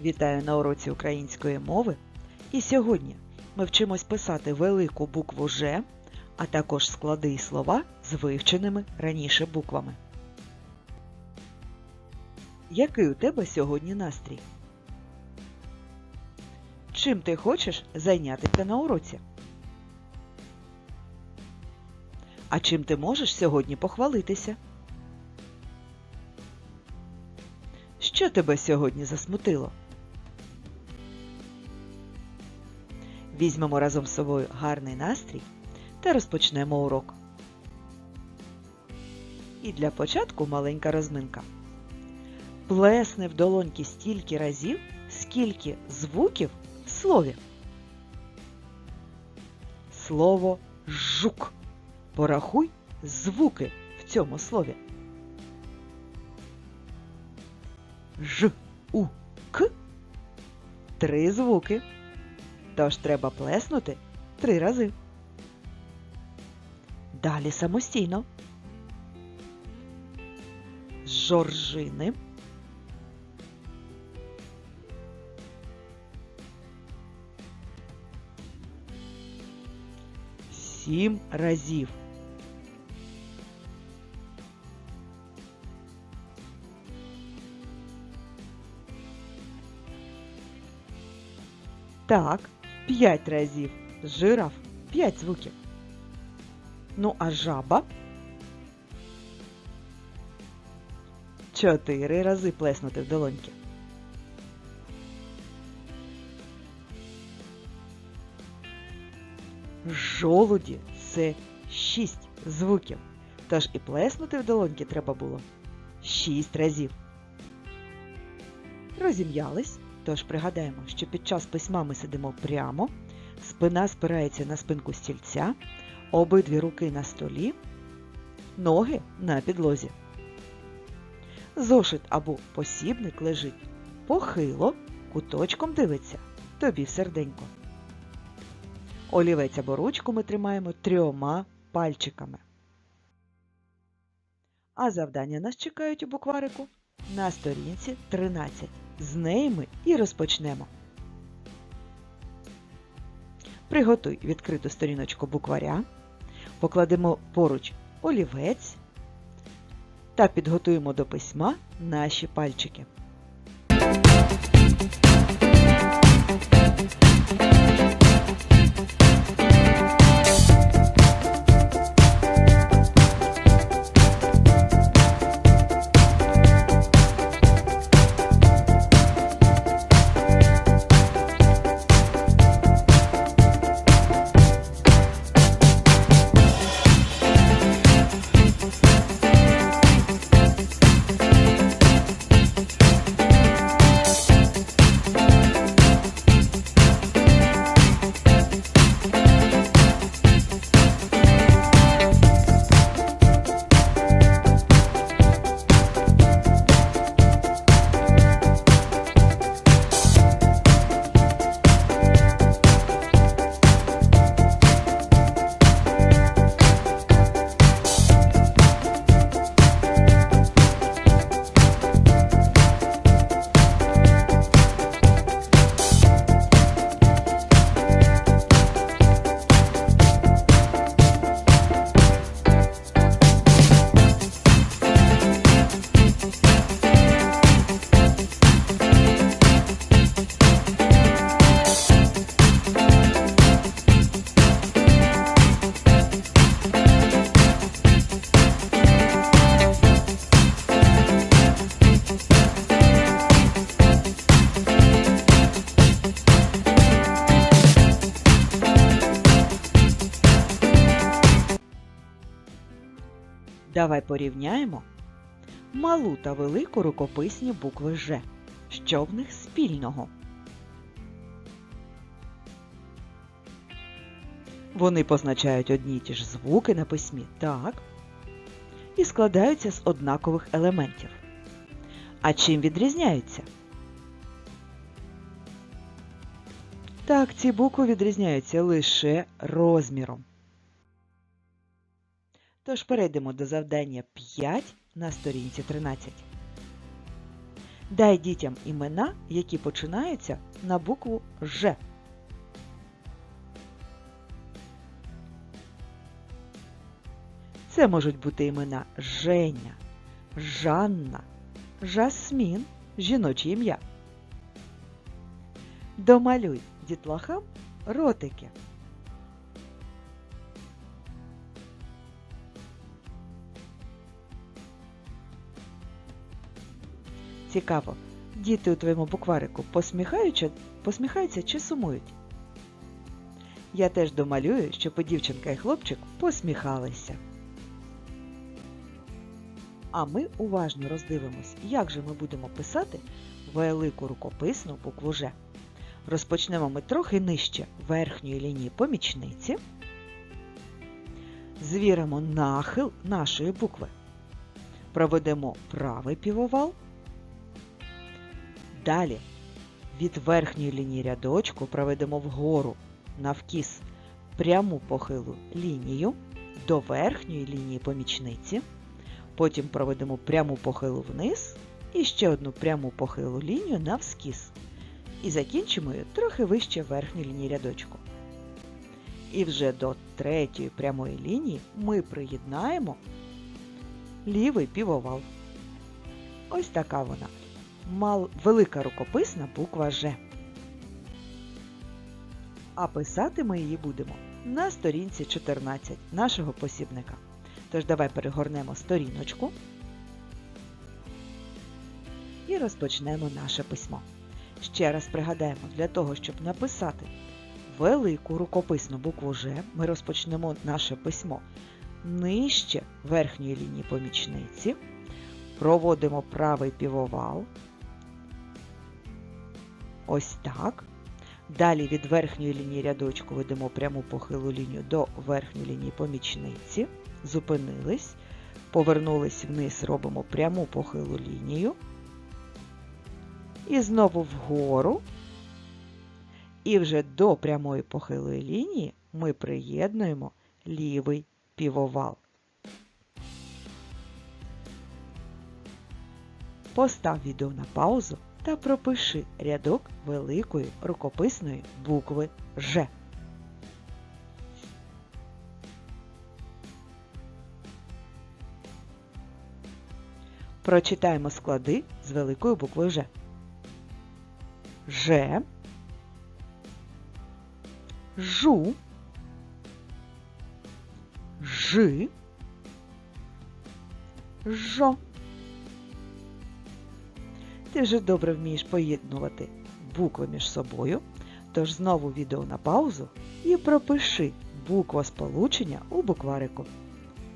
Вітаю на уроці української мови. І сьогодні ми вчимось писати велику букву Ж, а також склади і слова з вивченими раніше буквами. Який у тебе сьогодні настрій? Чим ти хочеш зайнятися на уроці? А чим ти можеш сьогодні похвалитися? Що тебе сьогодні засмутило? Візьмемо разом з собою гарний настрій та розпочнемо урок. І для початку маленька розминка. Плесни в долоньки стільки разів, скільки звуків в слові. Слово жук. Порахуй звуки в цьому слові. Ж, У, К. Три звуки. Тож треба плеснути три рази. Далі самостійно. Жоржини. Сім разів. Так, п'ять разів. Жираф п'ять звуків. Ну, а жаба чотири рази плеснути в долоньки. Жолуді це шість звуків. Тож і плеснути в долоньки треба було шість разів. Розім'ялись. Тож пригадаємо, що під час письма ми сидимо прямо, спина спирається на спинку стільця, обидві руки на столі, ноги на підлозі. Зошит або посібник лежить похило, куточком дивиться тобі в серденько. Олівець або ручку ми тримаємо трьома пальчиками. А завдання нас чекають у букварику на сторінці 13. З неї ми і розпочнемо. Приготуй відкриту сторіночку букваря, покладемо поруч олівець та підготуємо до письма наші пальчики. Давай порівняємо малу та велику рукописні букви Ж. Що в них спільного? Вони позначають одні й ті ж звуки на письмі, так, і складаються з однакових елементів. А чим відрізняються? Так, ці букви відрізняються лише розміром. Тож перейдемо до завдання 5 на сторінці 13. Дай дітям імена, які починаються на букву Ж. Це можуть бути імена Женя, Жанна, Жасмін, жіноче ім'я. Домалюй дітлахам ротики. Цікаво, діти у твоєму букварику посміхаються, посміхаються чи сумують? Я теж домалюю, щоб і дівчинка і хлопчик посміхалися. А ми уважно роздивимось, як же ми будемо писати велику рукописну букву Ж. Розпочнемо ми трохи нижче верхньої лінії помічниці. Звіримо нахил нашої букви. Проведемо правий півовал. Далі від верхньої лінії рядочку проведемо вгору навкіс пряму похилу лінію до верхньої лінії помічниці. Потім проведемо пряму похилу вниз і ще одну пряму похилу лінію навскіз. І закінчимо її трохи вище верхньої лінії рядочку. І вже до третьої прямої лінії ми приєднаємо лівий півовал. Ось така вона. Мал... Велика рукописна буква Ж. А писати ми її будемо на сторінці 14 нашого посібника. Тож давай перегорнемо сторіночку і розпочнемо наше письмо. Ще раз пригадаємо, для того, щоб написати велику рукописну букву Ж, ми розпочнемо наше письмо нижче верхньої лінії помічниці, проводимо правий півовал. Ось так. Далі від верхньої лінії рядочку ведемо пряму похилу лінію до верхньої лінії помічниці зупинились, повернулись вниз, робимо пряму похилу лінію. І знову вгору. І вже до прямої похилої лінії ми приєднуємо лівий півовал. Постав відео на паузу та пропиши рядок великої рукописної букви Ж. Прочитаємо склади з великою буквою Ж. Ж, Жу, Жи, Жо. Ти вже добре вмієш поєднувати букви між собою, тож знову відео на паузу і пропиши буквосполучення у букварику.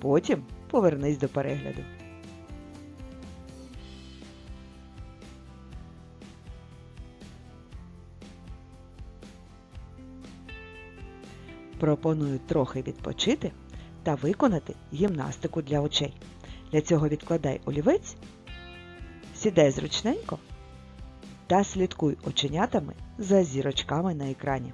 Потім повернись до перегляду. Пропоную трохи відпочити та виконати гімнастику для очей. Для цього відкладай олівець, сідай зручненько та слідкуй оченятами за зірочками на екрані.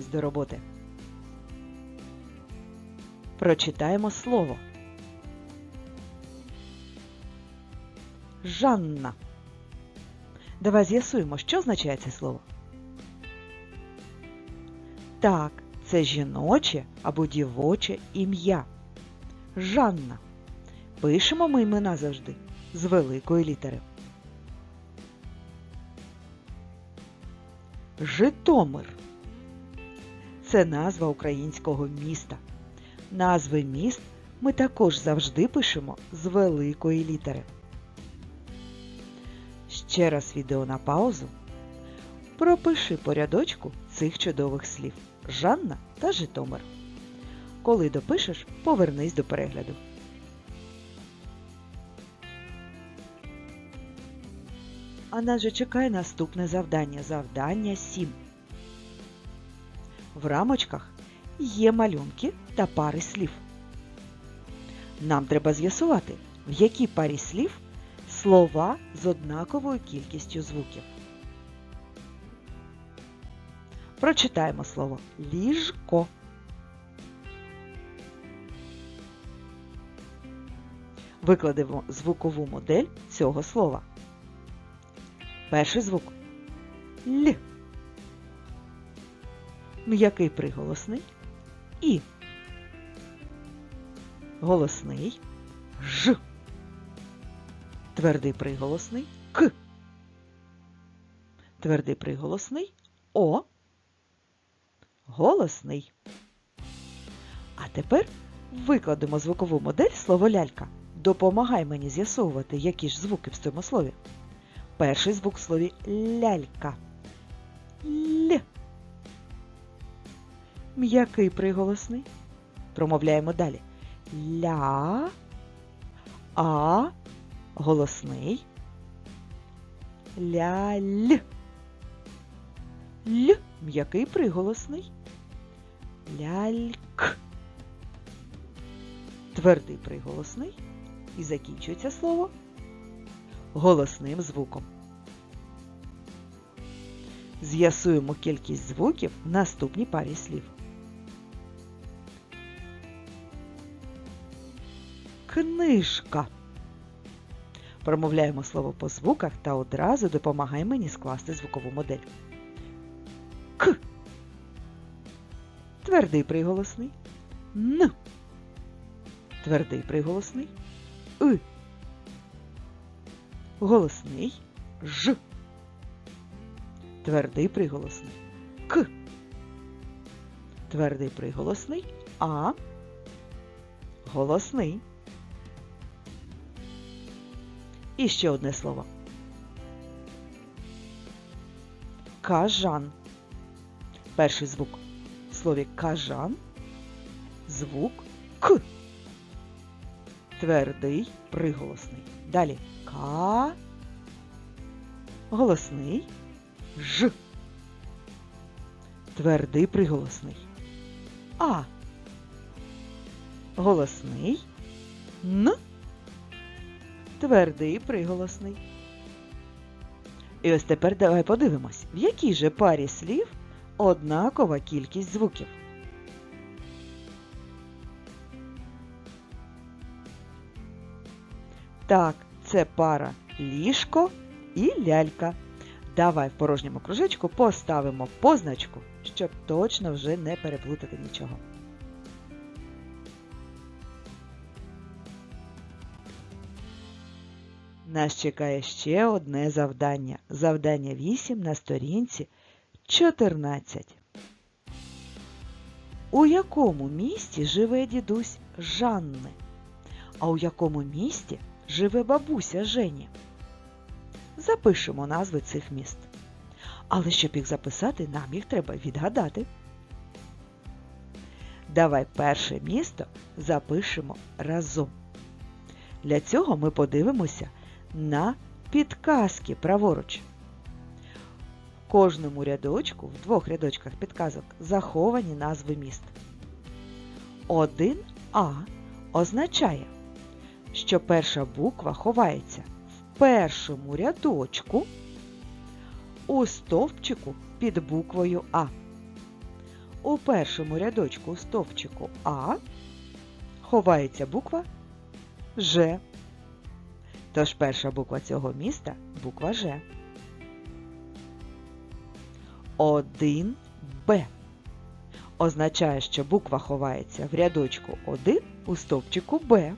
Повертаємось до роботи. Прочитаємо слово. Жанна. Давай з'ясуємо, що означає це слово. Так, це жіноче або дівоче ім'я. Жанна. Пишемо ми імена завжди з великої літери. Житомир. Це назва українського міста. Назви міст ми також завжди пишемо з великої літери. Ще раз відео на паузу. Пропиши по рядочку цих чудових слів Жанна та Житомир. Коли допишеш, повернись до перегляду. А нас же чекає наступне завдання. Завдання 7. В рамочках є малюнки та пари слів. Нам треба з'ясувати, в якій парі слів слова з однаковою кількістю звуків. Прочитаємо слово ліжко. Викладемо звукову модель цього слова. Перший звук Л. М'який приголосний І. Голосний Ж. Твердий приголосний К. Твердий приголосний О. Голосний. А тепер викладемо звукову модель слово лялька. Допомагай мені з'ясовувати, які ж звуки в цьому слові. Перший звук в слові лялька. Л. М'який приголосний. Промовляємо далі. Ля. А. Голосний. Ляль. Л. М'який приголосний. Ляльк. Твердий приголосний. І закінчується слово голосним звуком. З'ясуємо кількість звуків в наступній парі слів. Книжка. Промовляємо слово по звуках та одразу допомагай мені скласти звукову модель. К. Твердий приголосний. Н. Твердий приголосний. И. Голосний Ж. Твердий приголосний К. Твердий приголосний А. Голосний. І ще одне слово. Кажан. Перший звук в слові кажан. Звук К. Твердий приголосний. Далі К. Голосний Ж. Твердий приголосний. А. Голосний Н. Твердий приголосний. І ось тепер давай подивимось, в якій же парі слів однакова кількість звуків. Так, це пара ліжко і лялька. Давай в порожньому кружечку поставимо позначку, щоб точно вже не переплутати нічого. Нас чекає ще одне завдання. Завдання 8 на сторінці 14. У якому місті живе дідусь Жанни? А у якому місті живе бабуся Жені? Запишемо назви цих міст. Але щоб їх записати, нам їх треба відгадати. Давай перше місто запишемо разом. Для цього ми подивимося на підказки праворуч. В кожному рядочку, в двох рядочках підказок, заховані назви міст. 1А означає, що перша буква ховається в першому рядочку у стовпчику під буквою А. у першому рядочку стовпчику А ховається буква Ж. Тож перша буква цього міста буква Ж. 1Б означає, що буква ховається в рядочку 1 у стовпчику Б.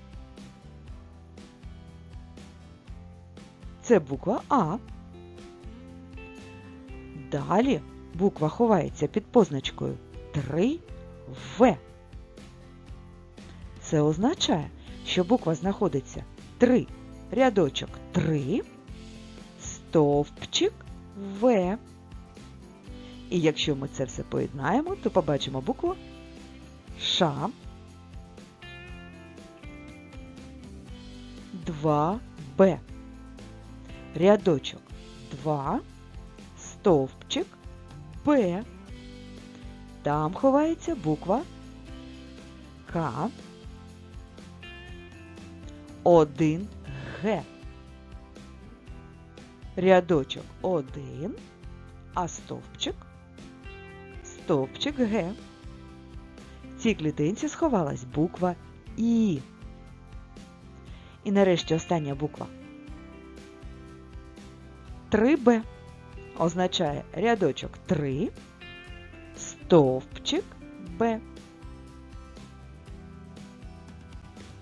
Це буква А. Далі буква ховається під позначкою 3В. Це означає, що буква знаходиться 3, рядочок 3, стовпчик В. І якщо ми це все поєднаємо, то побачимо букву Ш. 2Б. Рядочок 2, стовпчик Б. Там ховається буква К. 1 Г. Рядочок 1, а стовпчик стовпчик Г. В цій клітинці сховалась буква І. І нарешті остання буква 3Б означає рядочок 3, стовпчик Б.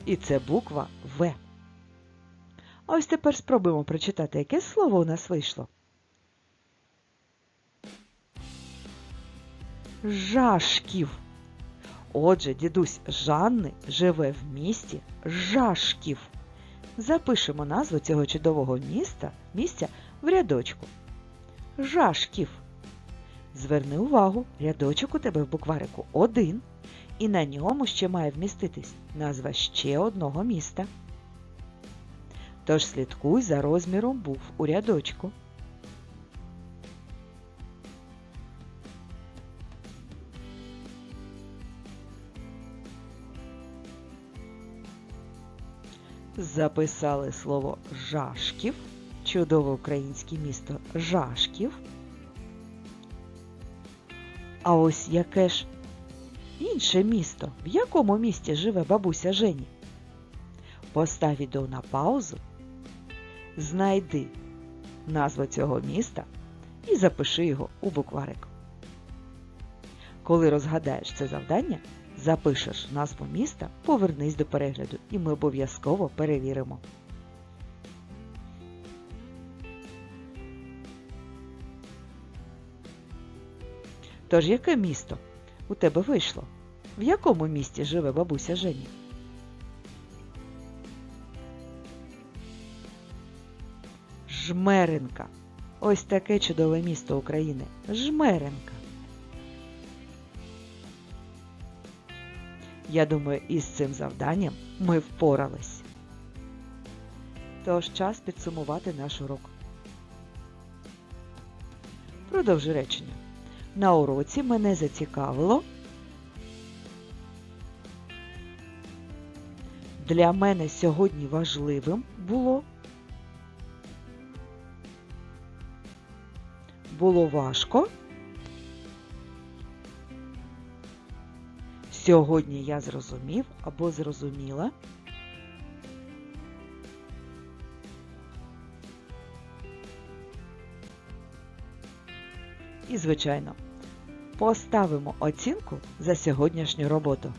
І це буква В. Ось тепер спробуємо прочитати, яке слово у нас вийшло. Жашків. Отже, дідусь Жанни живе в місті Жашків. Запишемо назву цього чудового міста, місця в рядочку. Жашків. Зверни увагу, рядочок у тебе в букварику один, і на ньому ще має вміститись назва ще одного міста. Тож слідкуй за розміром букв у рядочку. Записали слово Жашків, чудове українське місто Жашків. А ось яке ж інше місто, в якому місті живе бабуся Жені? Постав відео на паузу, знайди назву цього міста і запиши його у букварик. Коли розгадаєш це завдання, запишеш назву міста, повернись до перегляду і ми обов'язково перевіримо. Тож яке місто у тебе вийшло? В якому місті живе бабуся Жені? Жмеренка. Ось таке чудове місто України. Жмеренка. Я думаю, із цим завданням ми впорались. Тож час підсумувати наш урок. Продовжу речення. На уроці мене зацікавило. Для мене сьогодні важливим було. Було важко. Сьогодні я зрозумів або зрозуміла. І, звичайно, поставимо оцінку за сьогоднішню роботу.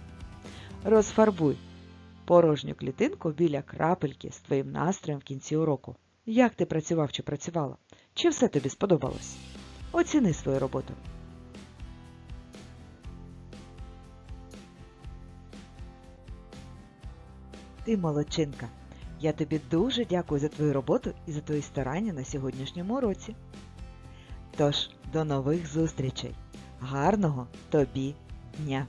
Розфарбуй порожню клітинку біля крапельки з твоїм настроєм в кінці уроку. Як ти працював чи працювала? Чи все тобі сподобалось? Оціни свою роботу. Ти молодчинка. Я тобі дуже дякую за твою роботу і за твої старання на сьогоднішньому уроці. Тож, до нових зустрічей! Гарного тобі дня!